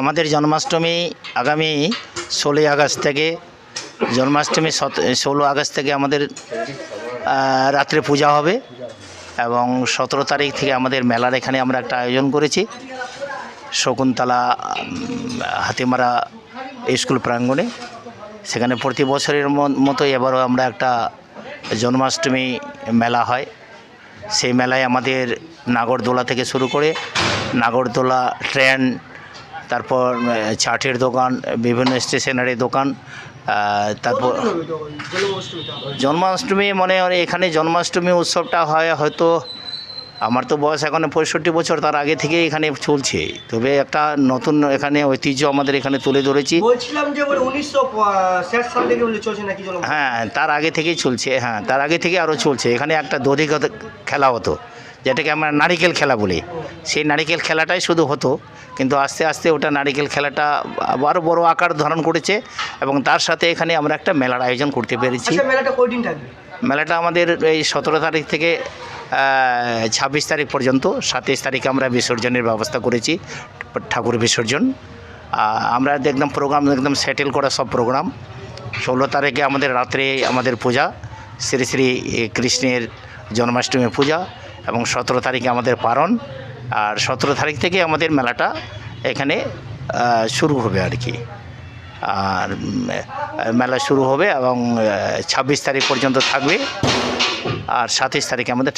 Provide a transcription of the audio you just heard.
আমাদের জন্মাষ্টমী আগামী ষোলোই আগস্ট থেকে জন্মাষ্টমী সত, ষোলো আগস্ট থেকে আমাদের রাত্রে পূজা হবে এবং সতেরো তারিখ থেকে আমাদের মেলার এখানে আমরা একটা আয়োজন করেছি। শকুন্তলা হাতিমারা স্কুল প্রাঙ্গণে। সেখানে প্রতি বছরের মতো এবারও আমরা একটা জন্মাষ্টমী মেলা হয়। সেই মেলায় আমাদের নাগরদোলা থেকে শুরু করে নাগরদোলা, ট্রেন তারপর ছাটের চাটের দোকান বিভিন্ন স্টেশনারি দোকান তারপর জন্মাষ্টমী মানে এখানে জন্মাষ্টমী উৎসবটা হয় হয়তো আমার তো বয়স এখন পঁয়ষট্টি বছর তার আগে থেকে এখানে চলছে। তবে একটা নতুন এখানে ঐতিহ্য আমাদের এখানে তুলে ধরেছি। বলছিলাম যে বলে উনিশশো ষাট সাল থেকে চলছে নাকি হ্যাঁ তার আগে থেকেই চলছে হ্যাঁ তার আগে থেকে আরও চলছে। এখানে একটা দধিক খেলা হতো যেটাকে আমরা নারিকেল খেলা বলি। সেই নারিকেল খেলাটাই শুধু হতো কিন্তু আস্তে আস্তে ওটা নারিকেল খেলাটা আরও বড় আকার ধারণ করেছে এবং তার সাথে এখানে আমরা একটা মেলার আয়োজন করতে পেরেছি। আচ্ছা মেলাটা মেলাটা আমাদের এই সতেরো তারিখ থেকে ছাব্বিশ তারিখ পর্যন্ত, সাতাইশ তারিখে আমরা বিসর্জনের ব্যবস্থা করেছি, ঠাকুর বিসর্জন। আমরা একদম প্রোগ্রাম একদম সেটেল করা সব প্রোগ্রাম ষোলো তারিখে আমাদের রাত্রে আমাদের পূজা, শ্রী শ্রী কৃষ্ণের জন্মাষ্টমী পূজা এবং সতেরো তারিখে আমাদের পারণ। আর সতেরো তারিখ থেকে আমাদের মেলাটা এখানে শুরু হবে আর কি। আর মেলা শুরু হবে এবং ছাব্বিশ তারিখ পর্যন্ত থাকবে। আর সাতাইশ তারিখে আমাদের